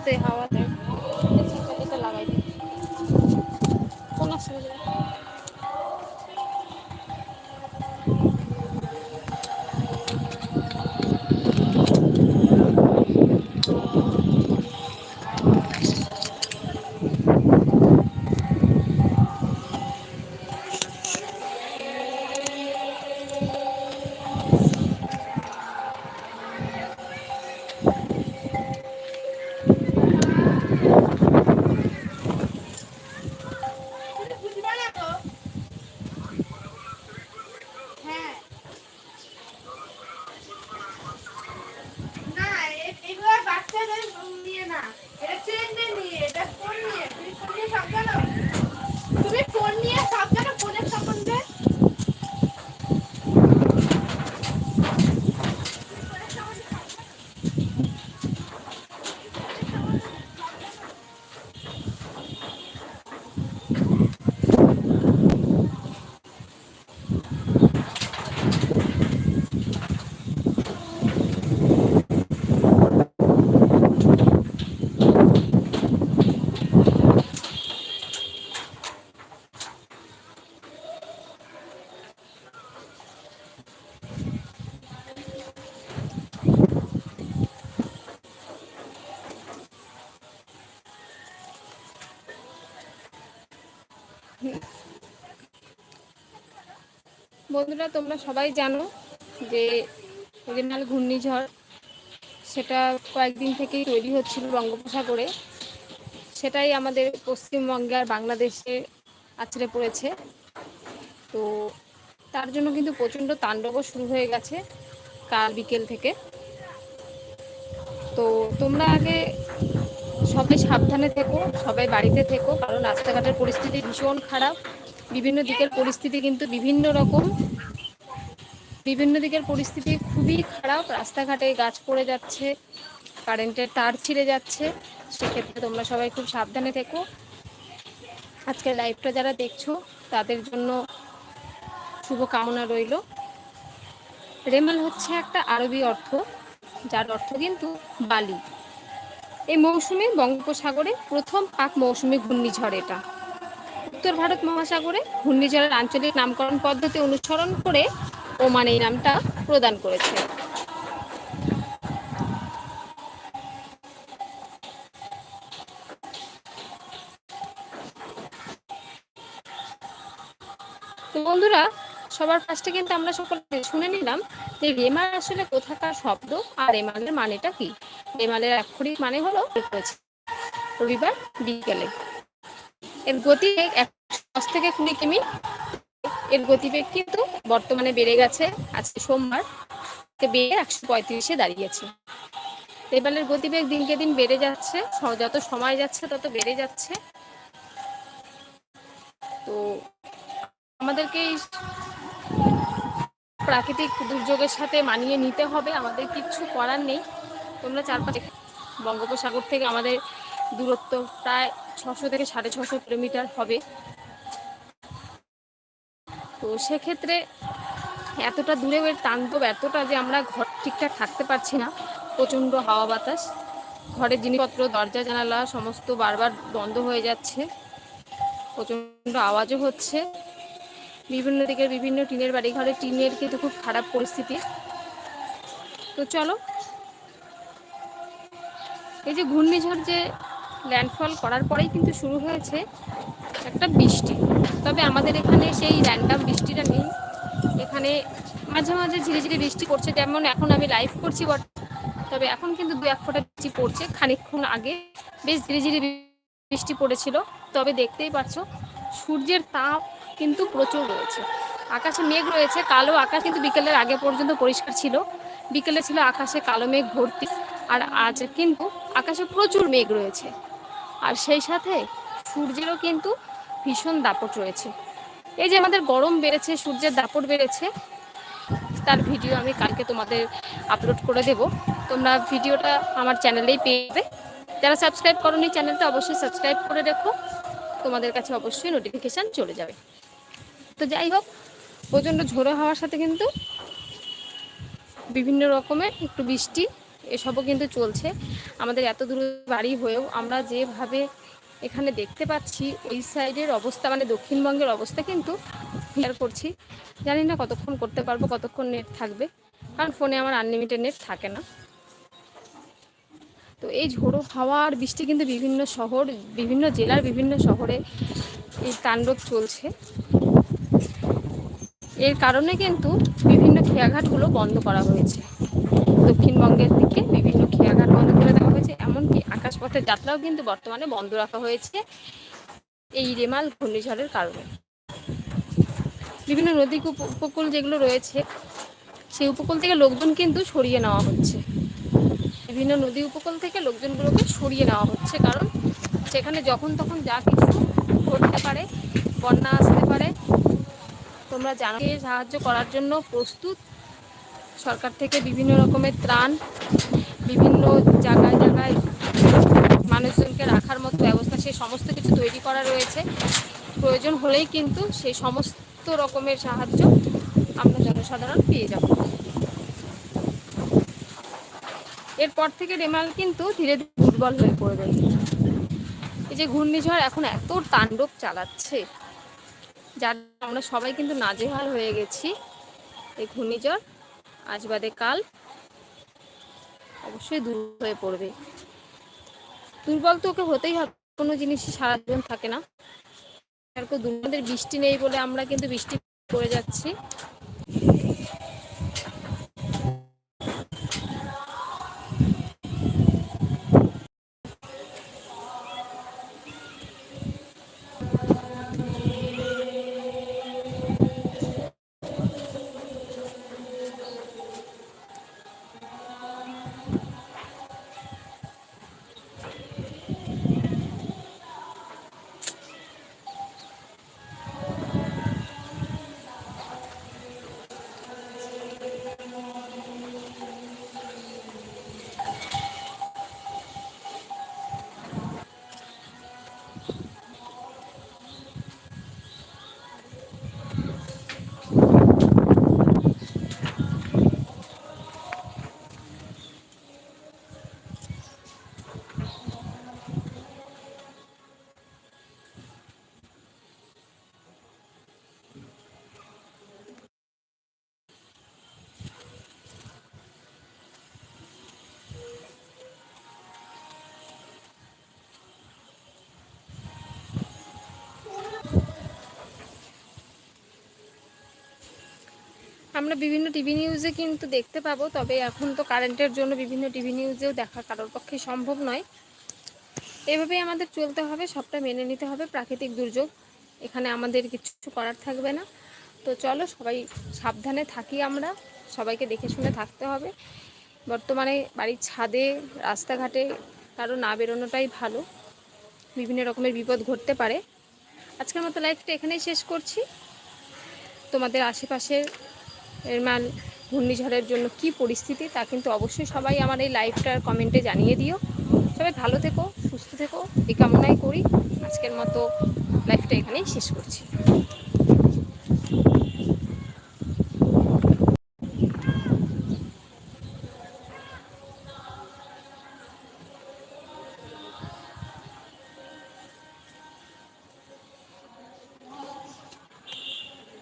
হাওয়াতে হাওয়াতে এটা লাগাই দিই কোন অসুবিধা বন্ধুরা, তোমরা সবাই জানো যে রেমাল ঘূর্ণিঝড়, সেটা কয়েকদিন থেকেই তৈরি হচ্ছিল বঙ্গোপসাগরে। সেটাই আমাদের পশ্চিমবঙ্গে আর বাংলাদেশে আছড়ে পড়েছে। তো তার জন্য কিন্তু প্রচণ্ড তাণ্ডবও শুরু হয়ে গেছে কাল বিকেল থেকে। তো তোমরা আগে সবাই সাবধানে থেকো, সবাই বাড়িতে থেকো, কারণ রাস্তাঘাটের পরিস্থিতি ভীষণ খারাপ। বিভিন্ন দিকের পরিস্থিতি কিন্তু বিভিন্ন রকম। বিভিন্ন দিকের পরিস্থিতি খুবই খারাপ। রাস্তাঘাটে গাছ পড়ে যাচ্ছে, কারেন্টের তার ছিঁড়ে যাচ্ছে। সেক্ষেত্রে তোমরা সবাই খুব সাবধানে থেকো। আজকের লাইভটা যারা দেখছ, তাদের জন্য শুভ কামনা রইল। রেমাল হচ্ছে একটা আরবি অর্থ, যার অর্থ কিন্তু বালি। এই মৌসুমে বঙ্গোপসাগরে প্রথম পাক মৌসুমি ঘূর্ণিঝড় এটা। উত্তর ভারত মহাসাগরে ঘূর্ণিঝড়ের আঞ্চলিক নামকরণ পদ্ধতি অনুসরণ করে ওমান এই নামটা প্রদান করেছে। তো বন্ধুরা, সবার ফার্স্টে কিন্তু আমরা সকলে শুনে নিলাম যে রেমাল আসলে কোথাকার শব্দ আর রেমালের মানেটা কি? রেমালের আক্ষরিক মানে হলো, রবিবার বিকেলে। এর একশো দশ থেকে কুড়ি কিমি। এর গতিবেগ কিন্তু বর্তমানে বেড়ে গেছে আজকে সোমবার বেড়ে একশো পঁয়ত্রিশে দাঁড়িয়েছে। রেমালের গতিবেগ দিনকে দিন বেড়ে যাচ্ছে যত সময় যাচ্ছে তত বেড়ে যাচ্ছে। তো আমাদেরকে প্রাকৃতিক দুর্যোগের সাথে মানিয়ে নিতে হবে, আমাদের কিচ্ছু করার নেই। তোমরা চারপাশে বঙ্গোপসাগর থেকে আমাদের দূরত্ব প্রায় ছশো থেকে সাড়ে ছশো কিলোমিটার হবে। তো সেক্ষেত্রে এতটা দূরে এর তাণ্ডব এতটা যে আমরা ঘর ঠিকঠাক থাকতে পারছি না। প্রচণ্ড হাওয়া বাতাস। ঘরের জিনিসপত্র, দরজা, জানালা সমস্ত বারবার বন্ধ হয়ে যাচ্ছে। প্রচণ্ড আওয়াজও হচ্ছে। বিভিন্ন দিকের বিভিন্ন টিনের বাড়ি ঘরে টিনের কিন্তু খুব খারাপ পরিস্থিতি। তো চলো। এই যে ঘূর্ণিঝড় যে ল্যান্ডফল করার পরেই কিন্তু শুরু হয়েছে একটা বৃষ্টি। তবে আমাদের এখানে সেই র্যান্ডাম বৃষ্টিটা নেই। এখানে মাঝে মাঝে ঝিরিঝিরি বৃষ্টি পড়ছে, যেমন এখন আমি লাইভ করছি বট তবে এখন কিন্তু দু এক ফোঁটা বৃষ্টি পড়ছে। খানিকক্ষণ আগে বেশ ঝিরিঝিরি বৃষ্টি পড়েছিল। তবে দেখতেই পাচ্ছ, সূর্যের তাপ কিন্তু প্রচুর রয়েছে। আকাশে মেঘ রয়েছে, কালো আকাশ কিন্তু বিকেলের আগে পর্যন্ত পরিষ্কার ছিল। বিকেলে ছিল আকাশে কালো মেঘ ভর্তি। আর আজ কিন্তু আকাশে প্রচুর মেঘ রয়েছে। আর সেই সাথে সূর্যেরও কিন্তু ভীষণ দাপট রয়েছে। এই যে আমাদের গরম বেড়েছে, সূর্যের দাপট বেড়েছে, তার ভিডিও আমি কালকে তোমাদের আপলোড করে দেব। তোমরা ভিডিওটা আমার চ্যানেলেই পেয়ে যাবে। যারা সাবস্ক্রাইব করোনি চ্যানেলটা অবশ্যই সাবস্ক্রাইব করে রেখো। তোমাদের কাছে অবশ্যই নোটিফিকেশান চলে যাবে। তো যাই হোক, প্রচণ্ড ঝোড়ো হওয়ার সাথে কিন্তু বিভিন্ন রকমের একটু বৃষ্টি এসবও কিন্তু চলছে। আমাদের এত দূর বাড়ি হয়েও আমরা যেভাবে এখানে দেখতে পাচ্ছি, ওই সাইডের অবস্থা মানে দক্ষিণবঙ্গের অবস্থা কিন্তু শেয়ার করছি। জানি না কতক্ষণ করতে পারব, কতক্ষণ নেট থাকবে, কারণ ফোনে আমার আনলিমিটেড নেট থাকে না। তো এই ঝোড়ো হাওয়া আর বৃষ্টি কিন্তু বিভিন্ন শহর, বিভিন্ন জেলার বিভিন্ন শহরে এই তাণ্ডব চলছে। এর কারণে কিন্তু বিভিন্ন খেয়াঘাটগুলো বন্ধ করা হয়েছে। দক্ষিণবঙ্গের দিকে বিভিন্ন খেয়াঘাট বন্ধ করে দেওয়া হয়েছে, এমনকি আকাশপথের যাত্রাও কিন্তু বর্তমানে বন্ধ রাখা হয়েছে এই রেমাল ঘূর্ণিঝড়ের কারণে। বিভিন্ন নদী উপ- উপকূল যেগুলো রয়েছে, সেই উপকূল থেকে লোকজন কিন্তু সরিয়ে নেওয়া হচ্ছে। বিভিন্ন নদী উপকূল থেকে লোকজনগুলোকে সরিয়ে নেওয়া হচ্ছে, কারণ সেখানে যখন তখন যা কিছু ঘটতে পারে, বন্যা আসতে পারে, তোমরা জানো সাহায্য করার জন্য প্রস্তুত সরকার থেকে বিভিন্ন রকমের ত্রাণ, বিভিন্ন জায়গায় জায়গায় মানুষজনকে রাখার মতো ব্যবস্থা, সেই সমস্ত কিছু তৈরি করা রয়েছে। প্রয়োজন হলেই কিন্তু সেই সমস্ত রকমের সাহায্য আমরা জনসাধারণ পেয়ে যাব। এরপর থেকে রেমাল কিন্তু ধীরে ধীরে দুর্বল হয়ে পড়বে এই যে ঘূর্ণিঝড় এখন এত তাণ্ডব চালাচ্ছে, যার আমরা সবাই কিন্তু নাজেহাল হয়ে গেছি এই ঘূর্ণিঝড়। আজ বাদে কাল অবশ্যই দূর হয়ে পড়বে। দুর্বল তো ওকে হতেই হবে, কোনো জিনিসই সারা থাকে না। আর দুর্বলদের বৃষ্টি নেই বলে আমরা কিন্তু বৃষ্টি পড়ে যাচ্ছি। আমরা বিভিন্ন টিভি নিউজে কিন্তু দেখতে পাবো, তবে এখন তো কারেন্টের জন্য বিভিন্ন টিভি নিউজেও দেখা কারোর পক্ষে সম্ভব নয়। এভাবেই আমাদের চলতে হবে, সবটা মেনে নিতে হবে, প্রাকৃতিক দুর্যোগ, এখানে আমাদের কিছু করার থাকবে না। তো চলো, সবাই সাবধানে থাকি আমরা, সবাইকে দেখে শুনে থাকতে হবে। বর্তমানে বাড়ির ছাদে, রাস্তাঘাটে কারও না বেরোনোটাই ভালো। বিভিন্ন রকমের বিপদ ঘটতে পারে। আজকের মতো লাইফটা এখানেই শেষ করছি। তোমাদের আশেপাশের এরমান ঘূর্ণিঝড়ের জন্য কি পরিস্থিতি, তা কিন্তু অবশ্যই সবাই আমার এই লাইভটার কমেন্টে জানিয়ে দিও। সবাই ভালো থেকো, সুস্থ থেকো, এই কামনাই করি। আজকের মতো লাইফটা এখানেই শেষ করছি।